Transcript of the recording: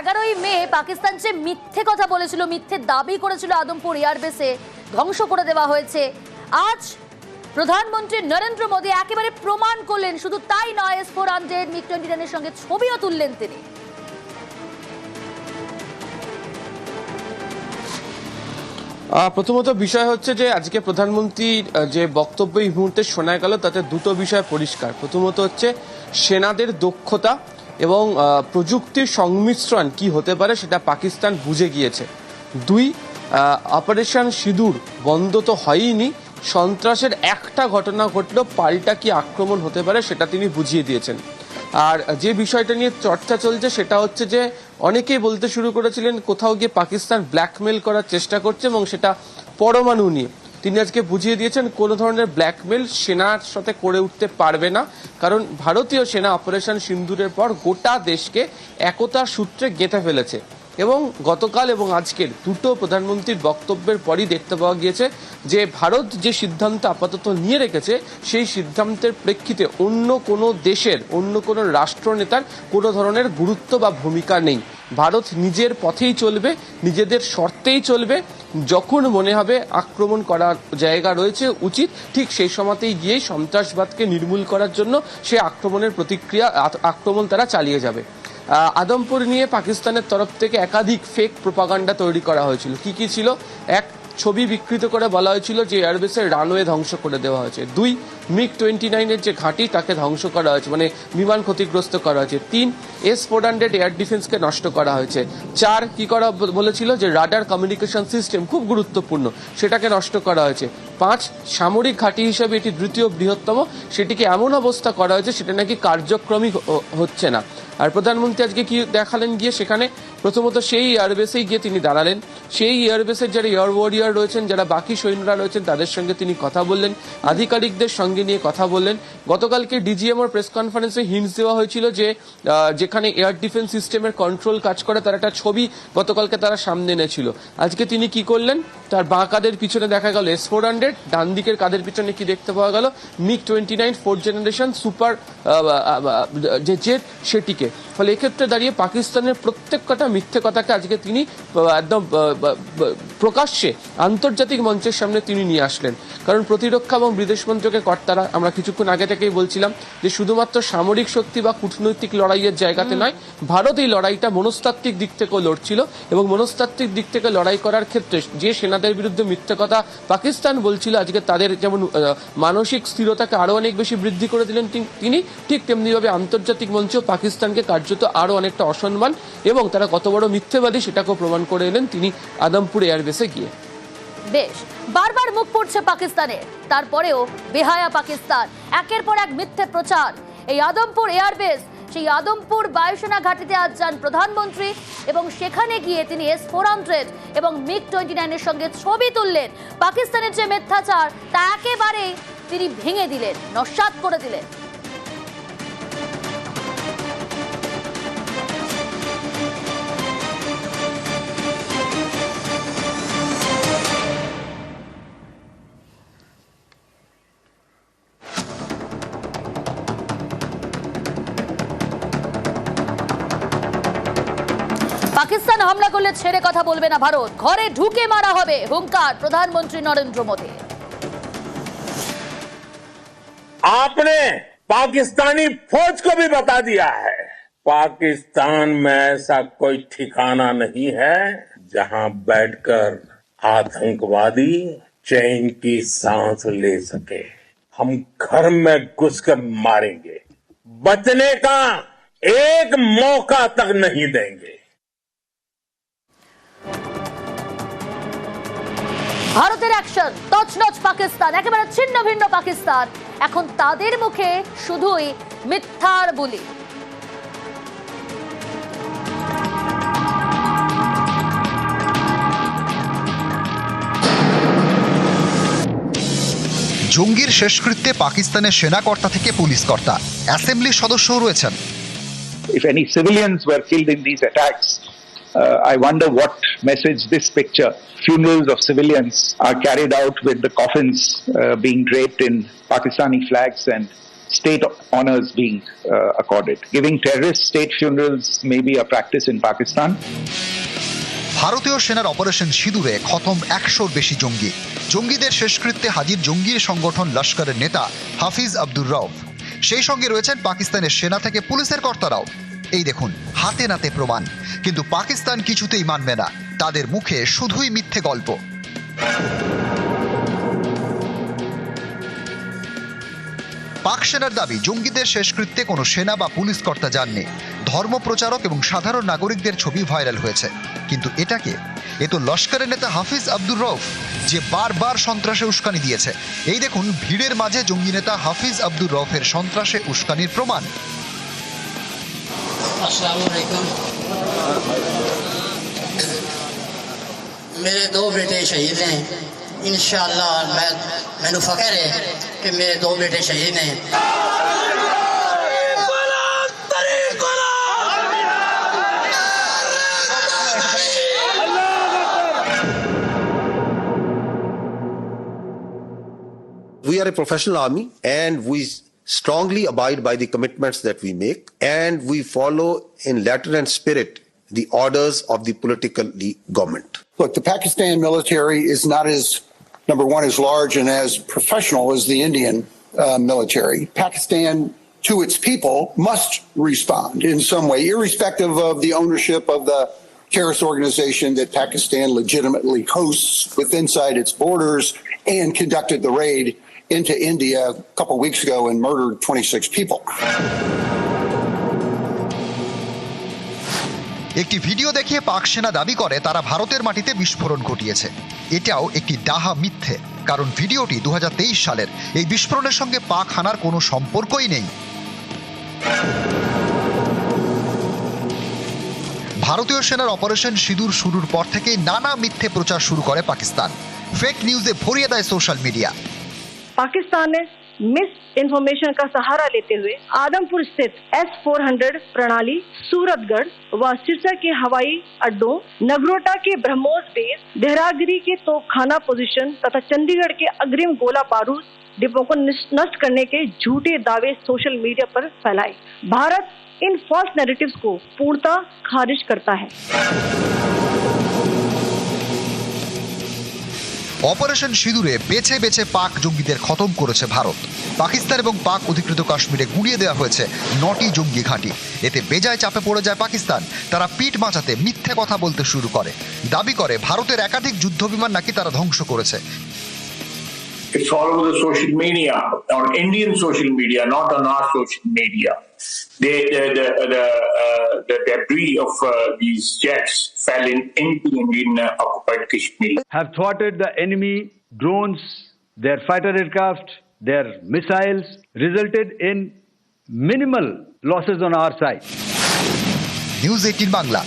এগারোই মে পাকিস্তান যে মিথ্যে কথা বলেছিল, মিথ্যে দাবি করেছিল আদমপুর এয়ারবেসে ধ্বংস করে দেওয়া হয়েছে। আজ প্রধানমন্ত্রী নরেন্দ্র মোদী একেবারে প্রমাণ করলেন, শুধু তাই নয় S four hundred MiG twenty নাইনের সঙ্গে ছবিও তুললেন তিনি। প্রথমত বিষয় হচ্ছে যে, আজকে প্রধানমন্ত্রীর যে বক্তব্য এই মুহূর্তে শোনা গেল, তাতে দুটো বিষয় পরিষ্কার। প্রথমত হচ্ছে, সেনাদের দক্ষতা এবং প্রযুক্তির সংমিশ্রণ কি হতে পারে সেটা পাকিস্তান বুঝে গিয়েছে। দুই অপারেশন সিঁদুর বন্ধ তো হয়ইনি, সন্ত্রাসের একটা ঘটনা ঘটলেও পাল্টা কি আক্রমণ হতে পারে সেটা তিনি বুঝিয়ে দিয়েছেন। আর যে বিষয়টা নিয়ে চর্চা চলছে সেটা হচ্ছে যে, অনেকেই বলতে শুরু করেছিলেন কোথাও গিয়ে পাকিস্তান ব্ল্যাকমেল করার চেষ্টা করছে এবং সেটা পরমাণু নিয়ে। তিনি আজকে বুঝিয়ে দিয়েছেন কোনো ধরনের ব্ল্যাকমেল সেনার সাথে করে উঠতে পারবে না, কারণ ভারতীয় সেনা অপারেশন সিন্দুরের পর গোটা দেশকে একতার সূত্রে গেঁথে ফেলেছে। এবং গতকাল এবং আজকের দুটো প্রধানমন্ত্রীর বক্তব্যের পরই দেখতে পাওয়া গিয়েছে যে ভারত যে সিদ্ধান্ত আপাতত নিয়ে রেখেছে, সেই সিদ্ধান্তের প্রেক্ষিতে অন্য কোনো দেশের, অন্য কোনো রাষ্ট্রনেতার কোনো ধরনের গুরুত্ব বা ভূমিকা নেই। ভারত নিজের পথেই চলবে, নিজেদের শর্তেই চলবে। যখন মনে হবে আক্রমণ করার জায়গা রয়েছে উচিত, ঠিক সেই সময়তেই গিয়ে সন্ত্রাসবাদকে নির্মূল করার জন্য সে আক্রমণের প্রতিক্রিয়া আক্রমণ তারা চালিয়ে যাবে। আদমপুর নিয়ে পাকিস্তানের তরফ থেকে একাধিক ফেক প্রোপাগান্ডা তৈরি করা হয়েছিল। কি কি ছিল? এক ছবি বিকৃত করে বলা হয়েছিল যে এয়ারবেসের রানওয়ে ধ্বংস করে দেওয়া হয়েছে। দুই মিগ টোয়েন্টি নাইনের যে ঘাঁটি, তাকে ধ্বংস করা হয়েছে মানে বিমান ক্ষতিগ্রস্ত করা হয়েছে। তিন, এস ফোর হান্ড্রেড এয়ার ডিফেন্সকে নষ্ট করা হয়েছে। চার, কি করা বলেছিল যে রাডার কমিউনিকেশন সিস্টেম খুব গুরুত্বপূর্ণ, সেটাকে নষ্ট করা হয়েছে। পাঁচ, সামরিক ঘাঁটি হিসেবে এটি দ্বিতীয় বৃহত্তম। সেটিকে এমন অবস্থা করা হয়েছে, সেটা নাকি কার্যক্রমই হচ্ছে না। আর প্রধানমন্ত্রী আজকে কি দেখালেন গিয়ে সেখানে? প্রথমত সেই এয়ারবেসেই গিয়ে তিনি দাঁড়ালেন। সেই এয়ারবেসের যারা এয়ার ওয়ারিয়ার রয়েছেন, যারা বাকি সৈন্যরা রয়েছেন, তাদের সঙ্গে তিনি কথা বললেন। আধিকারিকদের সঙ্গে নিয়ে কথা বললেন। গতকালকে ডিজিএমওর প্রেস কনফারেন্সে হিন্টস দেওয়া হয়েছিল যে যেখানে এয়ার ডিফেন্স সিস্টেমের কন্ট্রোল কাজ করে, তার একটা ছবি গতকালকে তারা সামনে এনেছিল। আজকে তিনি কি করলেন? তার বাঁকাদের পিছনে দেখা গেল এস ফোর ডান দিকের কাদের পিছনে কি দেখতে পাওয়া গেল? MiG twenty nine fourth generation, super যে জেট, সেটিকে। ফলে এক্ষেত্রে দাঁড়িয়ে পাকিস্তানের প্রত্যেক কটা মিথ্যে কথাকে আজকে তিনি একদম প্রকাশ্যে আন্তর্জাতিক মঞ্চের সামনে তিনি নিয়ে আসলেন। কারণ প্রতিরক্ষা এবং বিদেশ মন্ত্রকের কর্তারা, আমরা কিছুক্ষণ আগে থেকেই বলছিলাম যে শুধুমাত্র সামরিক শক্তি বা কূটনৈতিক লড়াইয়ের জায়গাতে নয়, ভারত এই লড়াইটা মনস্তাত্ত্বিক দিক থেকেও লড়ছিল এবং মনস্তাত্ত্বিক দিক থেকে লড়াই করার ক্ষেত্রে যে সেনাদের বিরুদ্ধে মিথ্যে কথা পাকিস্তান বলছিল, আজকে তাদের যেমন মানসিক স্থিরতাকে আরও অনেক বেশি বৃদ্ধি করে দিলেন তিনি- ঠিক তেমনিভাবে আন্তর্জাতিক মঞ্চেও পাকিস্তানকে কার্যত আরও অনেকটা অসম্মান এবং তারা কত বড় মিথ্যেবাদী সেটাকেও প্রমাণ করে এলেন তিনি আদমপুর এয়ারবেসে গিয়ে। বেশ, বারবার মুখ পড়ছে পাকিস্তানের তারপরেও বেহায়া পাকিস্তান, একের পর এক মিথ্যে প্রচার। এই আদমপুর এয়ারবেস, সেই আদমপুর বায়ুসেনা ঘাটিতে আজ যান প্রধানমন্ত্রী এবং সেখানে গিয়ে তিনি এস ফোর হান্ড্রেড এবং মিগ টোয়েন্টি নাইনের সঙ্গে ছবি তুললেন। পাকিস্তানের যে মিথ্যাচার, তা একেবারেই তিনি ভেঙে দিলেন, নস্বাত করে দিলেন। পাকিস্তান হামলা করলে ছেড়ে কথা বলবে না ভারত ঘরে ঢুকে মারা হবে হুঙ্কার প্রধানমন্ত্রী নরেন্দ্র মোদী आपने पाकिस्तानी फौज को भी बता दिया है पाकिस्तान में ऐसा कोई ठिकाना नहीं है जहां बैठकर आतंकवादी चैन की सांस ले सके हम घर में घुसकर मारेंगे बचने का एक मौका तक नहीं देंगे ভারতের অ্যাকশন তছনছ পাকিস্তান একেবারে ছিন্ন ভিন্ন পাকিস্তান। এখন তাদের মুখে শুধুই মিথ্যার বলি। জঙ্গির শেষকৃত্যে পাকিস্তানের সেনাকর্তা থেকে পুলিশ কর্তা অ্যাসেম্বলির সদস্যও রয়েছেন। If any civilians were killed in these attacks, uh, I wonder what message this picture. Funerals of civilians are carried out with the coffins uh, being draped in Pakistani flags and state honors being uh, accorded. Giving terrorist state funerals may be a practice in Pakistan. ভারতীয় সেনার operation সিঁদুরে খতম একশোর বেশি জঙ্গি জঙ্গিদের শেষকৃত্যে হাজির জঙ্গি সংগঠন লস্করের নেতা হাফিজ আব্দুর রউফ সেই সঙ্গে রয়েছেন পাকিস্তানের সেনা থেকে পুলিশের কর্তারাও এই দেখুন, হাতে নাতে প্রমাণ। কিন্তু পাকিস্তান কিছুতেই মানবে না। তাদের মুখে শুধুই মিথ্যে গল্প। পাক সেনার দাবি, জঙ্গিদের শেষকৃত্যে কোনো সেনা বা পুলিশ কর্তা যাননি। ধর্মপ্রচারক এবং সাধারণ নাগরিকদের ছবি ভাইরাল হয়েছে। কিন্তু এটাকে, এ তো লস্করের নেতা হাফিজ আব্দুর রউফ, যে বারবার সন্ত্রাসে উস্কানি দিয়েছে। এই দেখুন, ভিড়ের মাঝে জঙ্গি নেতা হাফিজ আব্দুর রউফের সন্ত্রাসে উস্কানির প্রমাণ। अस्सलाम मेरे दो बेटे शहीद हैं। इंशाल्लाह मैं, मैनू फख्र है कि मेरे दो बेटे शहीद हैं। We are a professional army and we strongly abide by the commitments that we make and we follow in letter and spirit the orders of the political government. Look, the Pakistan military is not as, number one, as large and as professional as the Indian uh, military. Pakistan, to its people, must respond in some way, irrespective of the ownership of the terrorist organization that Pakistan legitimately hosts with inside its borders and conducted the raid into India a couple weeks ago and murdered 26 people. একটি video দেখিয়ে পাক সেনা দাবি করে, তারা ভারতের মাটিতে বিস্ফোরণ ঘটিয়েছে। এটাও একটি ডাহা মিথ্যে, কারণ ভিডিওটি দু সালের। এই বিস্ফোরণের সঙ্গে পাক হানার কোনো সম্পর্কই নেই। ভারতীয় সেনার অপারেশন সিঁদুর শুরুর পর থেকেই নানা মিথ্যে প্রচার শুরু করে পাকিস্তান। ফেক নিউজে ভরিয়ে দেয় সোশ্যাল মিডিয়া पाकिस्तान ने मिस इन्फॉर्मेशन का सहारा लेते हुए आदमपुर स्थित एस 400 प्रणाली सूरतगढ़ व सिरसा के हवाई अड्डों, नगरोटा के ब्रह्मोस बेस देहरागिरी के तोपखाना पोजीशन तथा चंडीगढ़ के अग्रिम गोला बारूद डिपो को नष्ट करने के झूठे दावे सोशल मीडिया पर फैलाए। भारत इन फॉल्स नैरेटिव्स को पूर्णतः खारिज करता है। অপারেশন সিঁদুরে বেছে বেছে পাক জঙ্গিদের খতম করেছে ভারত। পাকিস্তান এবং পাক অধিকৃত কাশ্মীরে গুঁড়িয়ে দেওয়া হয়েছে নটি জঙ্গি ঘাঁটি। এতে বেজায় চাপে পড়ে যায় পাকিস্তান। তারা পিঠ বাঁচাতে মিথ্যে কথা বলতে শুরু করে। দাবি করে, ভারতের একাধিক যুদ্ধবিমান নাকি তারা ধ্বংস করেছে। It's all over the social media, on Indian social media, not on our social media. They, the the the, uh, the debris of uh, these jets fell in into Indian uh, occupied Kashmir. have thwarted the enemy drones, their fighter aircraft, their missiles, resulted in minimal losses on our side. News eighteen Bangla